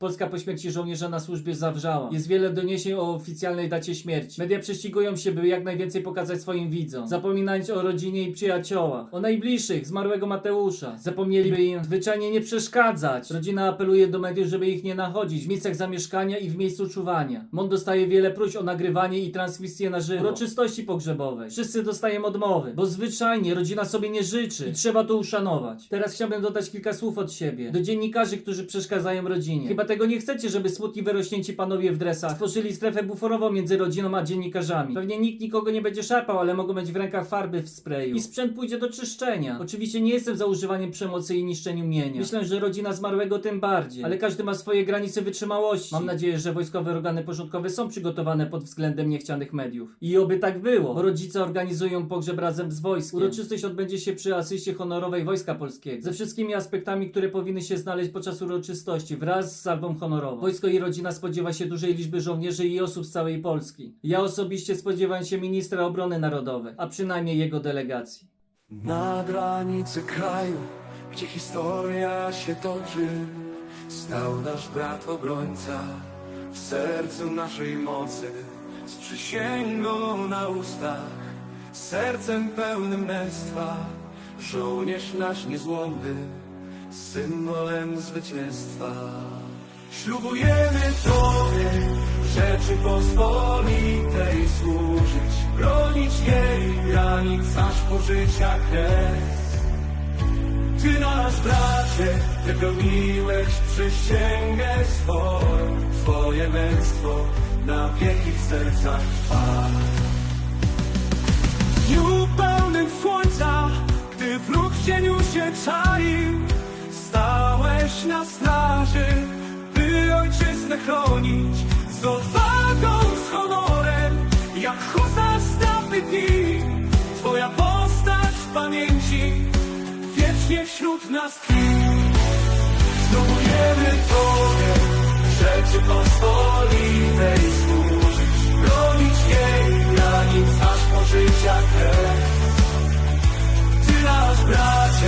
Polska po śmierci żołnierza na służbie zawrzała. Jest wiele doniesień o oficjalnej dacie śmierci. Media prześcigują się, by jak najwięcej pokazać swoim widzom. Zapominając o rodzinie i przyjaciołach. O najbliższych, zmarłego Mateusza. Zapomnieliby im zwyczajnie nie przeszkadzać. Rodzina apeluje do mediów, żeby ich nie nachodzić w miejscach zamieszkania i w miejscu czuwania. MON dostaje wiele próśb o nagrywanie i transmisję na żywo. Uroczystości pogrzebowej. Wszyscy dostają odmowy, bo zwyczajnie rodzina sobie nie życzy i trzeba to uszanować. Teraz chciałbym dodać kilka słów od siebie. Do dziennikarzy, którzy przeszkadzają rodzinie. Chyba tego nie chcecie, żeby smutni wyrośnięci panowie w dresach stworzyli strefę buforową między rodziną a dziennikarzami. Pewnie nikt nikogo nie będzie szarpał, ale mogą mieć w rękach farby w sprayu. I sprzęt pójdzie do czyszczenia. Oczywiście nie jestem za używaniem przemocy i niszczeniu mienia. Myślę, że rodzina zmarłego tym bardziej. Ale każdy ma swoje granice wytrzymałości. Mam nadzieję, że wojskowe organy porządkowe są przygotowane pod względem niechcianych mediów. I oby tak było, bo rodzice organizują pogrzeb razem z wojskiem. Uroczystość odbędzie się przy asyście honorowej Wojska Polskiego. Ze wszystkimi aspektami, które powinny się znaleźć podczas uroczystości, wraz z salwą honorową. Wojsko i rodzina spodziewa się dużej liczby żołnierzy i osób z całej Polski. Ja osobiście spodziewam się ministra obrony narodowej, a przynajmniej jego delegacji. Na granicy kraju, gdzie historia się toczy, stał nasz brat obrońca w sercu naszej mocy, z przysięgą na ustach, sercem pełnym męstwa, żołnierz nasz niezłomny, symbolem zwycięstwa. Ślubujemy Tobie Rzeczypospolitej służyć, bronić jej granic aż po życia kres. Ty nasz bracie, wypełniłeś przysięgę swoją, Twoje męstwo na wieki w sercach trwa. W dniu pełnym słońca, gdy wróg w cieniu się czaił, stałeś na straży, ojczyznę chronić z odwagą, z honorem, jak husarz z dni. Twoja postać w pamięci wiecznie wśród nas tkwi. Spróbujemy Tobie Rzeczypospolitej służyć, bronić jej granic aż po życia kres. Ty nasz bracie,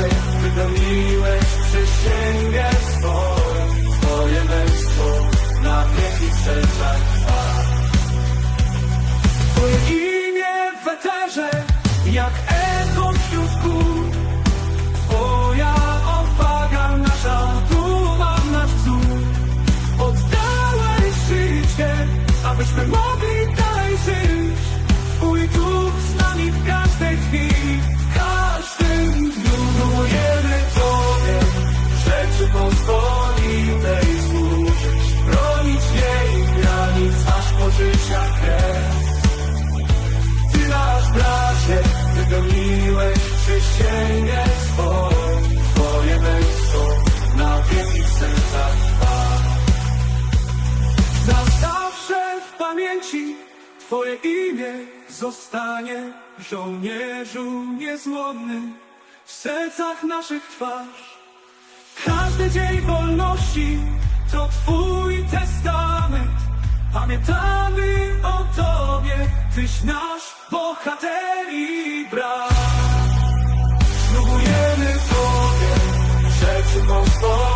Twoje imię zostanie, żołnierzu niezłomny, w sercach naszych twarz. Każdy dzień wolności to Twój testament. Pamiętamy o Tobie, Tyś nasz bohater i brat. Spróbujemy Tobie Rzeczypospolitej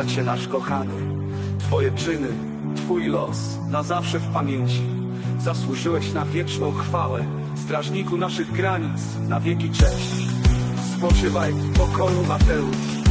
bracie nasz kochany. Twoje czyny, Twój los, na zawsze w pamięci. Zasłużyłeś na wieczną chwałę, strażniku naszych granic, na wieki cześć. Spoczywaj w pokoju, Mateusz.